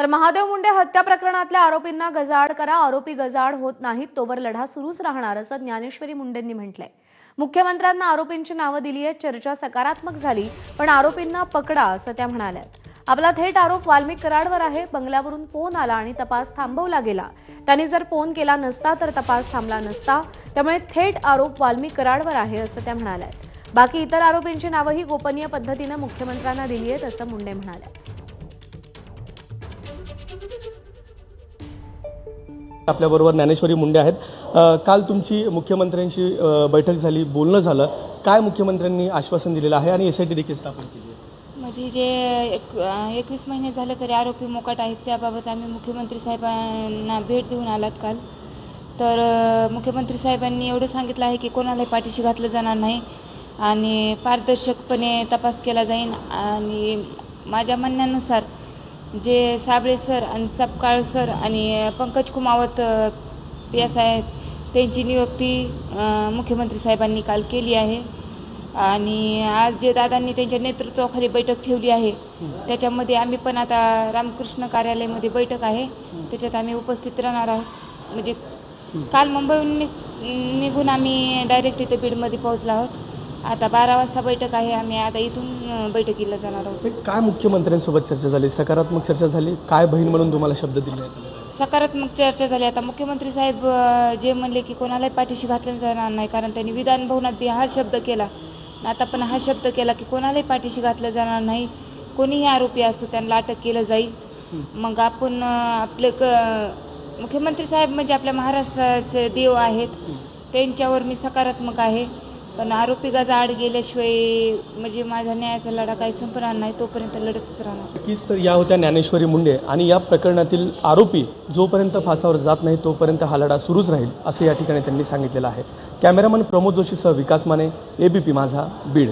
तर महादेव मुंडे हत्या प्रकरणातल्या आरोपींना गजाआड करा आरोपी गजाआड होत नाहीत तोवर लढा सुरूच राहणार असं ज्ञानेश्वरी मुंडेंनी म्हटलंय. मुख्यमंत्र्यांना आरोपींची नावं दिली आहेत चर्चा सकारात्मक झाली पण आरोपींना पकडा असं त्या म्हणाल्या. आपला थेट आरोप वाल्मिक कराडवर आहे बंगल्यावरून फोन आला आणि तपास थांबवला गेला. त्यांनी जर फोन केला नसता तर तपास थांबला नसता त्यामुळे थेट आरोप वाल्मिक कराडवर आहे असं त्या म्हणाल्या. बाकी इतर आरोपींची नावंही गोपनीय पद्धतीनं मुख्यमंत्र्यांना दिली आहेत असं मुंडे म्हणाल्या. आपल्याबरोबर ज्ञानेश्वरी मुंडे आहेत. काल तुमची मुख्यमंत्र्यांशी बैठक झाली बोलणं झालं. काय मुख्यमंत्र्यांनी आश्वासन दिलेलं आहे आणि एस आय टी देखील स्थापन केली म्हणजे जे एक एकवीस महिने झाले तरी आरोपी मोकाट आहेत त्याबाबत आम्ही मुख्यमंत्री साहेबांना भेट देऊन आलात काल. तर मुख्यमंत्री साहेबांनी एवढं सांगितलं आहे की कोणालाही पाठीशी घातलं जाणार नाही आणि पारदर्शकपणे तपास केला जाईल आणि माझ्या म्हणण्यानुसार जे साबळे सर आणि सपकाळ सर आणि पंकज कुमावत पी एस आहेत त्यांची नियुक्ती मुख्यमंत्री साहेबांनी काल केली आहे. आणि आज जे दादांनी त्यांच्या नेतृत्वाखाली बैठक ठेवली आहे त्याच्यामध्ये आम्ही पण आता रामकृष्ण कार्यालयामध्ये बैठक आहे. त्याच्यात आम्ही उपस्थित राहणार आहोत. म्हणजे काल मुंबईहून निघून आम्ही डायरेक्ट इथे बीडमध्ये पोहोचलो आहोत. आता बारा वाजता बैठक आहे आम्ही आता इथून बैठकीला जाणार आहोत. काय मुख्यमंत्र्यांसोबत चर्चा झाली? सकारात्मक चर्चा झाली? काय बहीण म्हणून तुम्हाला शब्द दिले? सकारात्मक चर्चा झाली. आता मुख्यमंत्री साहेब जे म्हणले की कोणालाही पाठीशी घातलं जाणार नाही कारण त्यांनी विधान भवनात बी हा शब्द केला. आता पण हा शब्द केला की कोणालाही पाठीशी घातलं जाणार नाही. कोणीही आरोपी असतो त्यांना अटक केलं जाईल. मग आपण आपले क मुख्यमंत्री साहेब म्हणजे आपल्या महाराष्ट्राचे देव आहेत. त्यांच्यावर मी सकारात्मक आहे. पण आरोपी गजाआड गेल्याशिवाय म्हणजे माझा न्यायाचा लढा काही संपणार नाही तोपर्यंत लढतच राहणार. नक्कीच तर या होत्या ज्ञानेश्वरी मुंडे आणि या प्रकरणातील आरोपी जोपर्यंत फासावर जात नाही तोपर्यंत हा लढा सुरूच राहील असं या ठिकाणी त्यांनी सांगितलेलं आहे. कॅमेरामन प्रमोद जोशीसह विकास माने एबीपी माझा बीड.